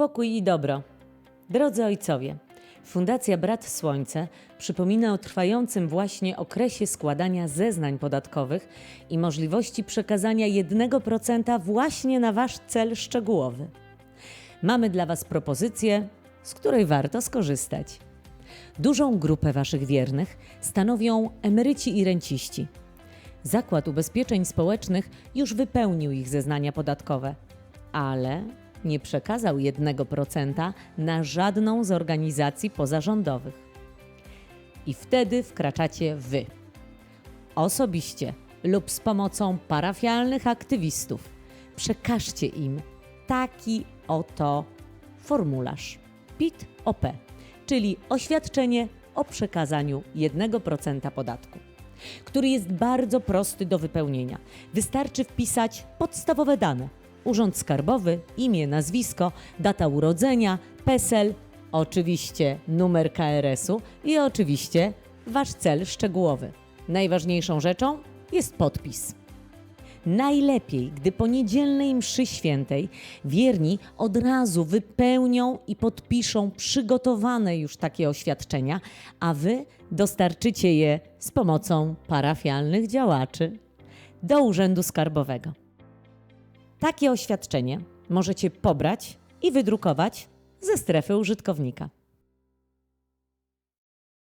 Pokój i dobro. Drodzy ojcowie, Fundacja Brat Słońce przypomina o trwającym właśnie okresie składania zeznań podatkowych i możliwości przekazania 1% właśnie na Wasz cel szczegółowy. Mamy dla Was propozycję, z której warto skorzystać. Dużą grupę Waszych wiernych stanowią emeryci i renciści. Zakład Ubezpieczeń Społecznych już wypełnił ich zeznania podatkowe, ale nie przekazał 1% na żadną z organizacji pozarządowych. I wtedy wkraczacie Wy. Osobiście lub z pomocą parafialnych aktywistów przekażcie im taki oto formularz PIT-OP, czyli oświadczenie o przekazaniu 1% podatku który jest bardzo prosty do wypełnienia. Wystarczy wpisać podstawowe dane: urząd skarbowy, imię, nazwisko, data urodzenia, PESEL, oczywiście numer KRS-u i oczywiście wasz cel szczegółowy. Najważniejszą rzeczą jest podpis. Najlepiej, gdy po niedzielnej mszy świętej wierni od razu wypełnią i podpiszą przygotowane już takie oświadczenia, a wy dostarczycie je z pomocą parafialnych działaczy do Urzędu Skarbowego. Takie oświadczenie możecie pobrać i wydrukować ze strefy użytkownika.